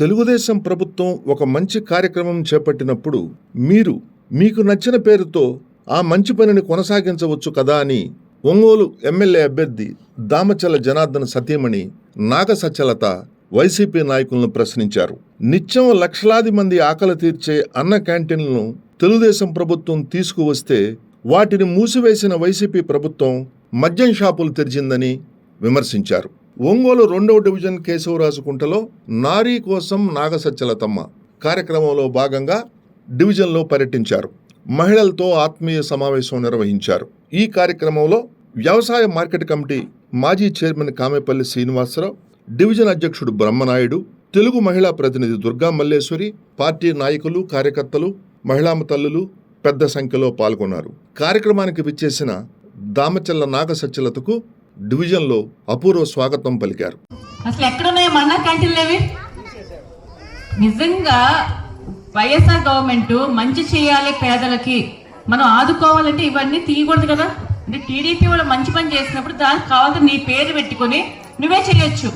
తెలుగుదేశం ప్రభుత్వం ఒక మంచి కార్యక్రమం చేపట్టినప్పుడు మీరు మీకు నచ్చిన పేరుతో ఆ మంచి పనిని కొనసాగించవచ్చు కదా అని ఒంగోలు ఎమ్మెల్యే అభ్యర్థి దామచల జనార్దన్ సతీమణి నాగ సచలత వైసీపీ నాయకులను ప్రశ్నించారు. నిత్యం లక్షలాది మంది ఆకలి తీర్చే అన్న క్యాంటీన్లను తెలుగుదేశం ప్రభుత్వం తీసుకువస్తే వాటిని మూసివేసిన వైసీపీ ప్రభుత్వం మద్యం షాపులు తెరిచిందని విమర్శించారు. ఒంగోలు రెండవ డివిజన్ కేశవరాజుకుంటలో నారీ కోసం నాగసచ్చలతమ్మ కార్యక్రమంలో భాగంగా డివిజన్లో పర్యటించారు. మహిళలతో ఆత్మీయ సమావేశం నిర్వహించారు. ఈ కార్యక్రమంలో వ్యవసాయ మార్కెట్ కమిటీ మాజీ చైర్మన్ కామెపల్లి శ్రీనివాసరావు డివిజన్ అధ్యక్షుడు బ్రహ్మనాయుడు తెలుగు మహిళా ప్రతినిధి దుర్గా మల్లేశ్వరి పార్టీ నాయకులు కార్యకర్తలు మహిళా తల్లులు పెద్ద సంఖ్యలో పాల్గొన్నారు. కార్యక్రమానికి విచ్చేసిన దామచల్ల నాగసచ్చలతకు డివిజన్లో అపూర్వ స్వాగతం పలికారు. అసలు ఎక్కడున్నాయో మన్నా క్యాంటీన్లు అవి నిజంగా వైఎస్ఆర్ గవర్నమెంట్ మంచి చేయాలి పేదలకి మనం ఆదుకోవాలంటే ఇవన్నీ తీయకూడదు కదా? అంటే టీడీపీ వాళ్ళు మంచి పని చేసినప్పుడు దానికి కావాలంటే నీ పేరు పెట్టుకొని నువ్వే చేయొచ్చు.